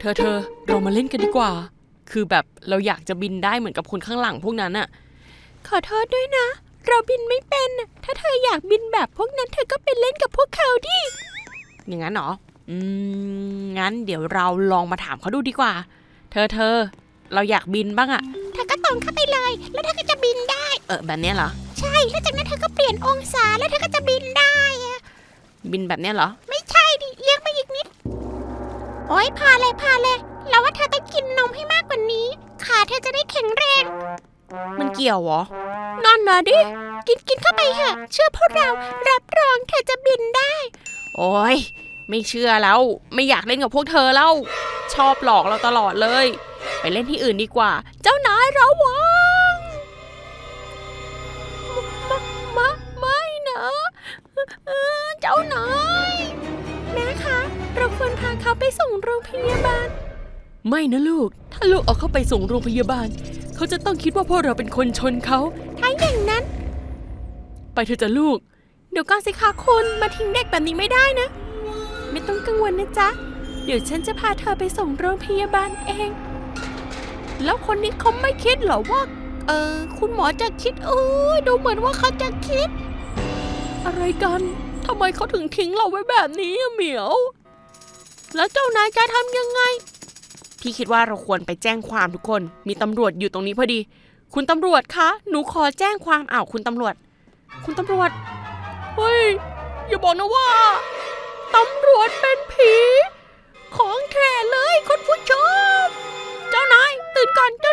เธอเธอเรามาเล่นกันดีกว่า คือแบบเราอยากจะบินได้เหมือนกับคนข้างหลังพวกนั้นอะขอโทษด้วยนะ เราบินไม่เป็นน่ะถ้าเธออยากบินแบบพวกนั้นเธอก็ไปเล่นกับพวกเขาดิ อย่างนั้นเหรอ อืม งั้นเดี๋ยวเราลองมาถามเขาดูดีกว่า เธอเธอ เราอยากบินบ้างอะเธอก็ตรงเข้าไปเลย แล้วเธอก็จะบินได้ เออแบบเนี้ยเหรอ ใช่ แล้วจากนั้นเธอก็เปลี่ยนองศาแล้วเธอก็จะบินได้อะบินแบบเนี้ยเหรอ ไม่ใช่ดิเลี้ยงไปอีกนิด โอ๊ยพาเลยพาเลยแล้วว่าเธอต้องกินนมให้มากกว่านี้ ขาเธอจะได้แข็งแรง มันเกี่ยวเหรอ นั่นนะดิ กินกินเข้าไปเถอะ เชื่อพวกเรา รับรองเธอจะบินได้ โอ้ยไม่เชื่อแล้ว ไม่อยากเล่นกับพวกเธอแล้ว ชอบหลอกเราตลอดเลย ไปเล่นที่อื่นดีกว่า เจ้านายระวัง เราควรพาเขาไปส่งโรงพยาบาล ไม่นะลูก ถ้าลูกเอาเข้าไปส่งโรงพยาบาล เขาจะต้องคิดว่าพวกเราเป็นคนชนเขา ถ้าอย่างนั้น ไปเถอะจ้ะลูก เดี๋ยวก่อนสิคะคุณมาทิ้งเด็กแบบนี้ไม่ได้นะ ไม่ต้องกังวลนะจ๊ะ เดี๋ยวฉันจะพาเธอไปส่งโรงพยาบาลเอง แล้วคนนี้เขาไม่คิดเหรอว่า เออคุณหมอจะคิดเออดูเหมือนว่าเขาจะคิด อะไรกันทำไมเขาถึงทิ้งเราไว้แบบนี้อะเหมียว แล้วเจ้านายจะทำยังไง พี่คิดว่าเราควรไปแจ้งความทุกคน มีตำรวจอยู่ตรงนี้พอดี คุณตำรวจคะ หนูขอแจ้งความอ้าวคุณตำรวจ คุณตำรวจ เฮ้ย อย่าบอกนะว่าตำรวจเป็นผี ของแท้เลยคุณผู้ชม เจ้านายตื่นก่อนเจ้า